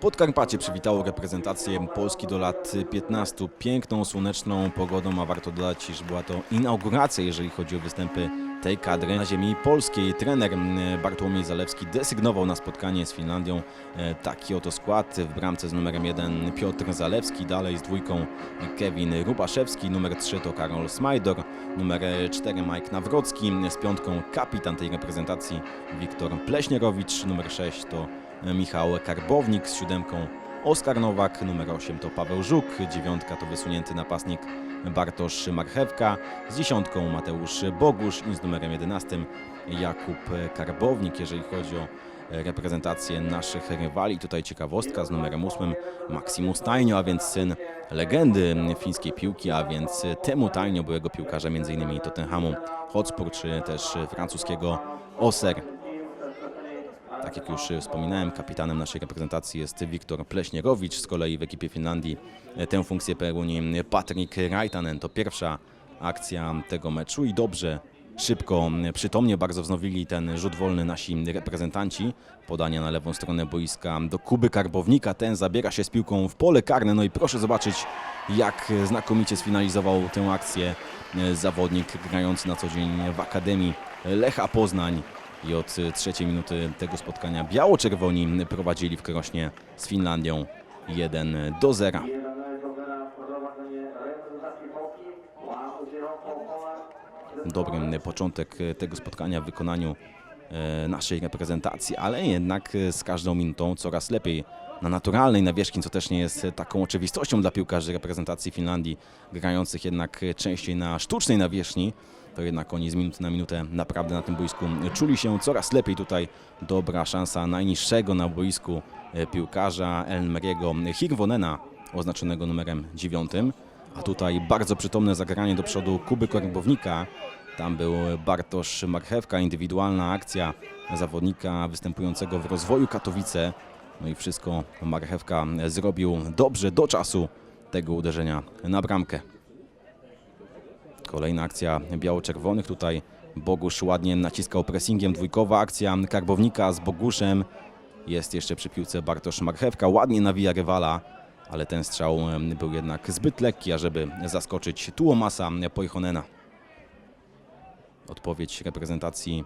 Podkarpacie przywitało reprezentację Polski do lat 15 piękną, słoneczną pogodą, a warto dodać, iż była to inauguracja, jeżeli chodzi o występy tej kadry na ziemi polskiej. Trener m, Bartłomiej Zalewski desygnował na spotkanie z Finlandią e, taki oto skład. W bramce z numerem 1 Piotr Zalewski, dalej z dwójką Kevin Rubaszewski, numer 3 to Karol Smajdor, numer 4 Mike Nawrocki, z piątką kapitan tej reprezentacji Wiktor Pleśnierowicz, numer 6 to Michał Karbownik, z siódemką Oskar Nowak, numer 8 to Paweł Żuk, dziewiątka to wysunięty napastnik Bartosz Marchewka, z dziesiątką Mateusz Bogusz i z numerem 11 Jakub Karbownik. Jeżeli chodzi o reprezentację naszych rywali, tutaj ciekawostka z numerem 8 Maximus Tajnio, a więc syn legendy fińskiej piłki, a więc temu Tajnio byłego piłkarza m.in. Tottenhamu Hotspur czy też francuskiego Auxerre. Tak jak już wspominałem, kapitanem naszej reprezentacji jest Wiktor Pleśnierowicz. Z kolei w ekipie Finlandii tę funkcję pełni Patrik Raitanen. To pierwsza akcja tego meczu i dobrze, szybko, przytomnie bardzo wznowili ten rzut wolny nasi reprezentanci. Podania na lewą stronę boiska do Kuby Karbownika. Ten zabiera się z piłką w pole karne. No i proszę zobaczyć, jak znakomicie sfinalizował tę akcję zawodnik grający na co dzień w Akademii Lecha Poznań. I od trzeciej minuty tego spotkania biało-czerwoni prowadzili w Krośnie z Finlandią 1 do 0. Dobry początek tego spotkania w wykonaniu naszej reprezentacji, ale jednak z każdą minutą coraz lepiej na naturalnej nawierzchni, co też nie jest taką oczywistością dla piłkarzy reprezentacji Finlandii, grających jednak częściej na sztucznej nawierzchni to jednak oni z minuty na minutę naprawdę na tym boisku czuli się coraz lepiej. Tutaj dobra szansa najniższego na boisku e, piłkarza Elmeriego Hirwonena, oznaczonego numerem 9. A tutaj bardzo przytomne zagranie do przodu Kuby Korbownika. Tam był Bartosz Marchewka, indywidualna akcja zawodnika występującego w rozwoju Katowice. No i wszystko Marchewka zrobił dobrze do czasu tego uderzenia na bramkę. Kolejna akcja biało-czerwonych. Tutaj Bogusz ładnie naciskał pressingiem. Dwójkowa akcja Karbownika z Boguszem. Jest jeszcze przy piłce Bartosz Marchewka. Ładnie nawija rywala, ale ten strzał był jednak zbyt lekki, ażeby zaskoczyć Tuomasa Pojchonena. Odpowiedź reprezentacji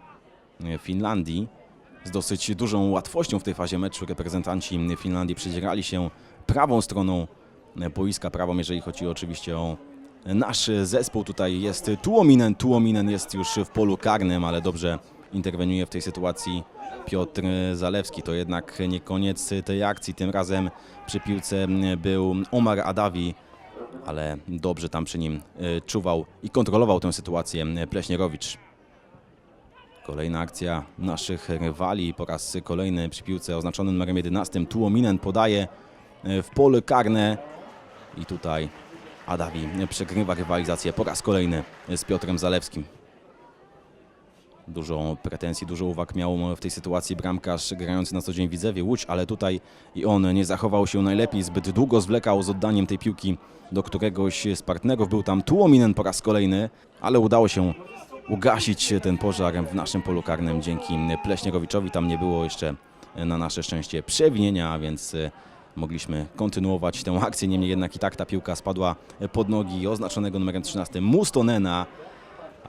Finlandii. Z dosyć dużą łatwością w tej fazie meczu reprezentanci Finlandii przedzierali się prawą stroną boiska, prawą, jeżeli chodzi oczywiście o nasz zespół tutaj jest Tuominen. Tuominen jest już w polu karnym, ale dobrze interweniuje w tej sytuacji Piotr Zalewski. To jednak nie koniec tej akcji. Tym razem przy piłce był Omar Adawi, ale dobrze tam przy nim e, czuwał i kontrolował tę sytuację Pleśnierowicz. Kolejna akcja naszych rywali. Po raz kolejny przy piłce oznaczonym numerem 11 Tuominen podaje e, w pole karne i tutaj Adawi przegrywa rywalizację po raz kolejny z Piotrem Zalewskim. Dużo pretensji, dużo uwag miał w tej sytuacji bramkarz grający na co dzień Widzewie Łódź, ale tutaj i on nie zachował się najlepiej, zbyt długo zwlekał z oddaniem tej piłki do któregoś z partnerów. Był tam Tuominen po raz kolejny, ale udało się ugasić ten pożar w naszym polu karnym dzięki Pleśnierowiczowi. Tam nie było jeszcze na nasze szczęście przewinienia, więc mogliśmy kontynuować tę akcję. Niemniej jednak i tak ta piłka spadła pod nogi oznaczonego numerem 13 Mustonena,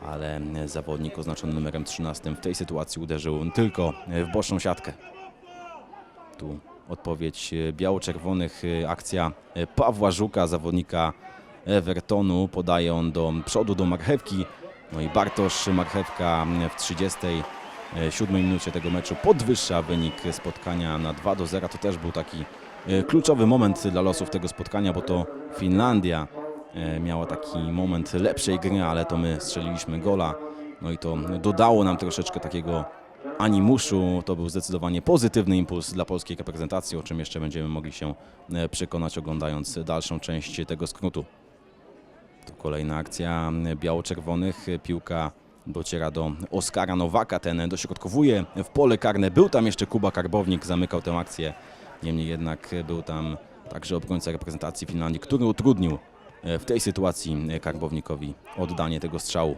ale zawodnik oznaczony numerem 13 w tej sytuacji uderzył tylko w boczną siatkę. Tu odpowiedź biało-czerwonych, akcja Pawła Żuka, zawodnika Evertonu. Podaje on do przodu do Marchewki. No i Bartosz Marchewka w 37 minucie tego meczu podwyższa wynik spotkania na 2 do 0. To też był taki e, kluczowy moment dla losów tego spotkania, bo to Finlandia e, miała taki moment lepszej gry, ale to my strzeliliśmy gola. No i to dodało nam troszeczkę takiego animuszu. To był zdecydowanie pozytywny impuls dla polskiej reprezentacji, o czym jeszcze będziemy mogli się e, przekonać oglądając dalszą część tego skrótu. To kolejna akcja biało-czerwonych. Piłka dociera do Oskara Nowaka. Ten dośrodkowuje w pole karne. Był tam jeszcze Kuba Karbownik, zamykał tę akcję. Niemniej jednak był tam także obrońca reprezentacji Finlandii, który utrudnił w tej sytuacji Karbownikowi oddanie tego strzału.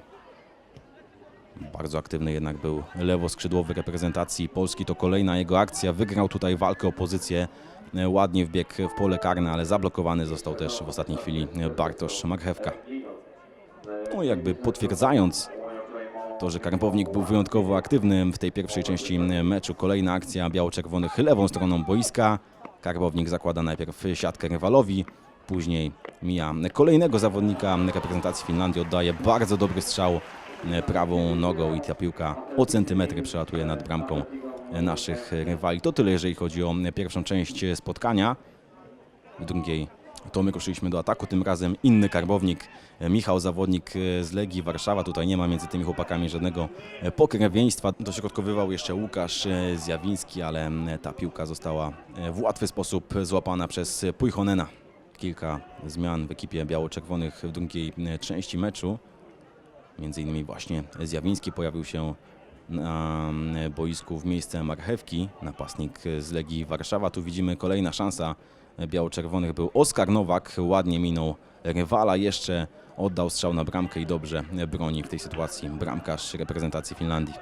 Bardzo aktywny jednak był lewoskrzydłowy reprezentacji Polski. To kolejna jego akcja. Wygrał tutaj walkę o pozycję. E, Ładnie wbiegł w pole karne, ale zablokowany został też w ostatniej chwili Bartosz Marchewka. No jakby potwierdzając to, że Karbownik był wyjątkowo aktywny w tej pierwszej części meczu. Kolejna akcja biało-czerwonych lewą stroną boiska. Karbownik zakłada najpierw siatkę rywalowi, później mija kolejnego zawodnika reprezentacji Finlandii, oddaje bardzo dobry strzał prawą nogą i ta piłka o centymetry przelatuje nad bramką naszych rywali. To tyle, jeżeli chodzi o pierwszą część spotkania. W drugiej to my ruszyliśmy do ataku, tym razem inny karbownik, e, Michał, zawodnik e, z Legii Warszawa. Tutaj nie ma między tymi chłopakami żadnego e, pokrewieństwa. Dośrodkowywał jeszcze Łukasz e, Zjawiński, ale ta piłka została e, w łatwy sposób złapana przez Pujchonena. Kilka zmian w ekipie biało-czerwonych w drugiej e, części meczu. Między innymi właśnie Zjawiński pojawił się na boisku w miejsce Marchewki, napastnik z Legii Warszawa. Tu widzimy kolejna szansa biało-czerwonych był Oskar Nowak, ładnie minął rywala, jeszcze oddał strzał na bramkę i dobrze broni w tej sytuacji bramkarz reprezentacji Finlandii.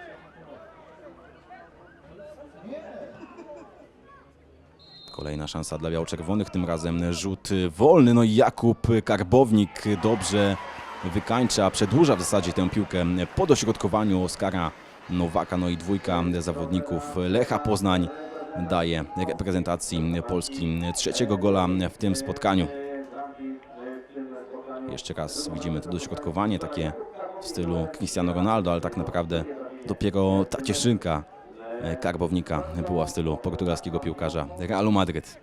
Kolejna szansa dla biało-czerwonych, tym razem rzut wolny, no i Jakub Karbownik dobrze wykańcza, przedłuża w zasadzie tę piłkę po dośrodkowaniu Oskara Nowaka, no i dwójka zawodników Lecha Poznań daje reprezentacji Polski trzeciego gola w tym spotkaniu. Jeszcze raz widzimy to dośrodkowanie takie w stylu Cristiano Ronaldo, ale tak naprawdę dopiero ta cieszynka Karbownika była w stylu portugalskiego piłkarza Realu Madryt.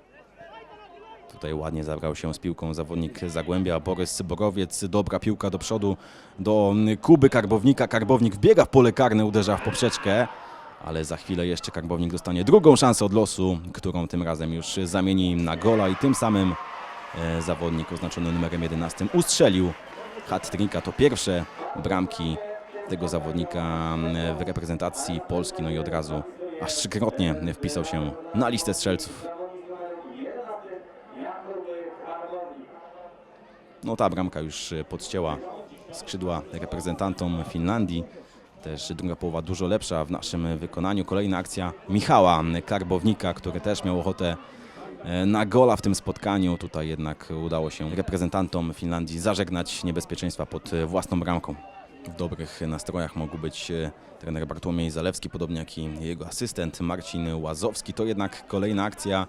Tutaj ładnie zabrał się z piłką zawodnik Zagłębia, Borys Borowiec. Dobra piłka do przodu do Kuby Karbownika. Karbownik wbiega w pole karne, uderza w poprzeczkę. Ale za chwilę jeszcze Karbownik dostanie drugą szansę od losu, którą tym razem już zamieni na gola i tym samym e, zawodnik oznaczony numerem 11 ustrzelił hat-tricka. To pierwsze bramki tego zawodnika e, w reprezentacji Polski. No i od razu aż trzykrotnie wpisał się na listę strzelców. No ta bramka już podcięła skrzydła reprezentantom Finlandii. Też druga połowa dużo lepsza w naszym wykonaniu. Kolejna akcja Michała Karbownika, który też miał ochotę e, na gola w tym spotkaniu. Tutaj jednak udało się reprezentantom Finlandii zażegnać niebezpieczeństwa pod własną bramką. W dobrych nastrojach mógł być e, trener Bartłomiej Zalewski, podobnie jak i jego asystent Marcin Łazowski. To jednak kolejna akcja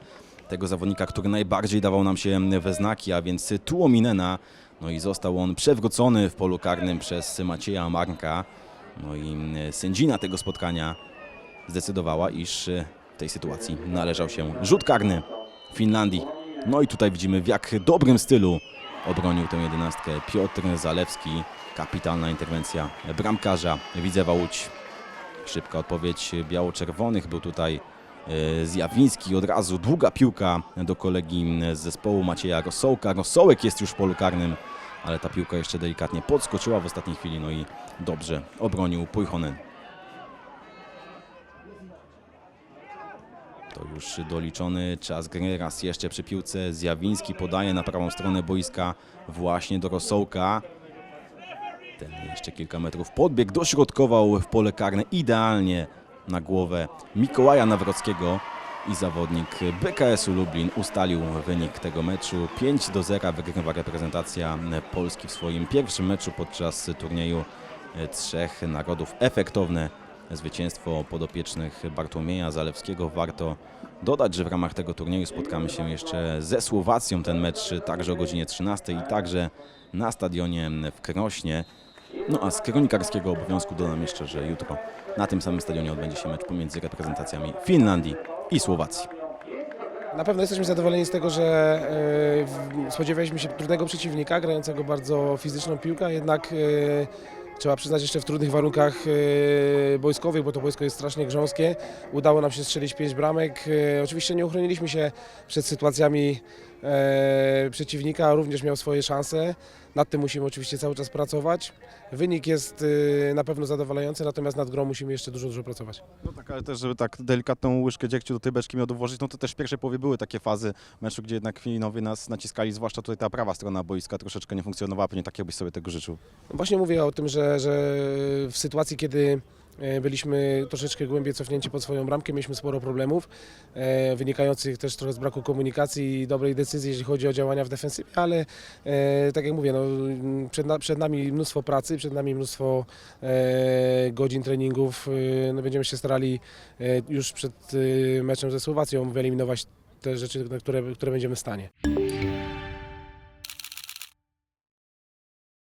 tego zawodnika, który najbardziej dawał nam się we znaki, a więc Tuominena. No i został on przewrócony w polu karnym przez Macieja Marka. No i sędzina tego spotkania zdecydowała, iż w tej sytuacji należał się rzut karny Finlandii. No i tutaj widzimy w jak dobrym stylu obronił tę jedenastkę Piotr Zalewski. Kapitalna interwencja bramkarza Widzewa Łódź. Szybka odpowiedź biało-czerwonych. Był tutaj e, Zjawiński. Od razu długa piłka do kolegi z zespołu Macieja Rosołka. Rosołek jest już w polu karnym, ale ta piłka jeszcze delikatnie podskoczyła w ostatniej chwili. No i dobrze obronił Pujhonen. To już doliczony czas gry. Raz jeszcze przy piłce Zjawiński podaje na prawą stronę boiska właśnie do Rosołka. Ten jeszcze kilka metrów podbiegł, dośrodkował w pole karne idealnie na głowę Mikołaja Nawrockiego i zawodnik BKS-u Lublin ustalił wynik tego meczu. 5 do 0 wygrywa reprezentacja Polski w swoim pierwszym meczu podczas turnieju Trzech Narodów. Efektowne zwycięstwo podopiecznych Bartłomieja Zalewskiego. Warto dodać, że w ramach tego turnieju spotkamy się jeszcze ze Słowacją. Ten mecz także o godzinie 13 i także na stadionie w Krośnie. No a z kronikarskiego obowiązku dodam jeszcze, że jutro na tym samym stadionie odbędzie się mecz pomiędzy reprezentacjami Finlandii i Słowacji. Na pewno jesteśmy zadowoleni z tego, że e, spodziewaliśmy się trudnego przeciwnika, grającego bardzo fizyczną piłkę, jednak e, trzeba przyznać jeszcze w trudnych warunkach e, boiskowych, bo to boisko jest strasznie grząskie. Udało nam się strzelić pięć bramek. E, Oczywiście nie uchroniliśmy się przed sytuacjami e, przeciwnika również miał swoje szanse. Nad tym musimy oczywiście cały czas pracować. Wynik jest e, na pewno zadowalający, natomiast nad grą musimy jeszcze dużo, dużo pracować. No tak, ale też, żeby tak delikatną łyżkę dziegciu do tej beczki miał włożyć, no to też w pierwszej połowie były takie fazy meczu, gdzie jednak Filinowie nas naciskali, zwłaszcza tutaj ta prawa strona boiska troszeczkę nie funkcjonowała, pewnie tak jakbyś sobie tego życzył. Właśnie mówię o tym, że, że w sytuacji, kiedy e, byliśmy troszeczkę głębiej cofnięci pod swoją bramkę, mieliśmy sporo problemów, e, wynikających też trochę z braku komunikacji i dobrej decyzji, jeśli chodzi o działania w defensywie, ale e, tak jak mówię, no, przed, na, przed nami mnóstwo pracy, przed nami mnóstwo e, godzin treningów. E, no, będziemy się starali e, już przed e, meczem ze Słowacją wyeliminować te rzeczy, na które, które będziemy w stanie.